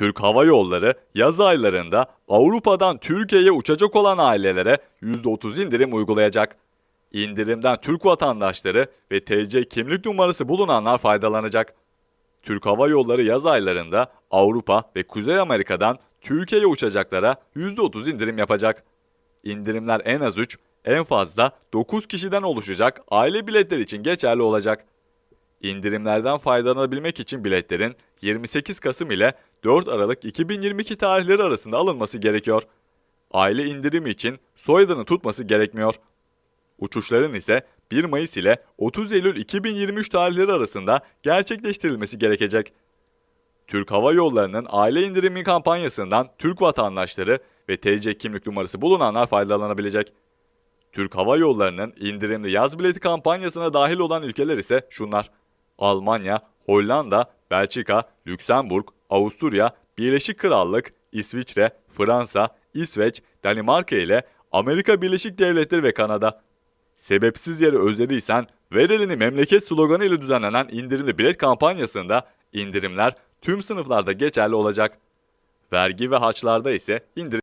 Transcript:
Türk Hava Yolları yaz aylarında Avrupa'dan Türkiye'ye uçacak olan ailelere %30 indirim uygulayacak. İndirimden Türk vatandaşları ve TC kimlik numarası bulunanlar faydalanacak. Türk Hava Yolları yaz aylarında Avrupa ve Kuzey Amerika'dan Türkiye'ye uçacaklara %30 indirim yapacak. İndirimler en az 3, en fazla 9 kişiden oluşacak aile biletleri için geçerli olacak. İndirimlerden faydalanabilmek için biletlerin 28 Kasım ile 4 Aralık 2022 tarihleri arasında alınması gerekiyor. Aile indirimi için soyadını tutması gerekmiyor. Uçuşların ise 1 Mayıs ile 30 Eylül 2023 tarihleri arasında gerçekleştirilmesi gerekecek. Türk Hava Yolları'nın aile indirimi kampanyasından Türk vatandaşları ve TC kimlik numarası bulunanlar faydalanabilecek. Türk Hava Yolları'nın indirimli yaz bileti kampanyasına dahil olan ülkeler ise şunlar. Almanya, Hollanda, Belçika, Lüksemburg, Avusturya, Birleşik Krallık, İsviçre, Fransa, İsveç, Danimarka ile Amerika Birleşik Devletleri ve Kanada. Sebepsiz yere özlediysen ver elini memleket sloganı ile düzenlenen indirimli bilet kampanyasında indirimler tüm sınıflarda geçerli olacak. Vergi ve harçlarda ise indirim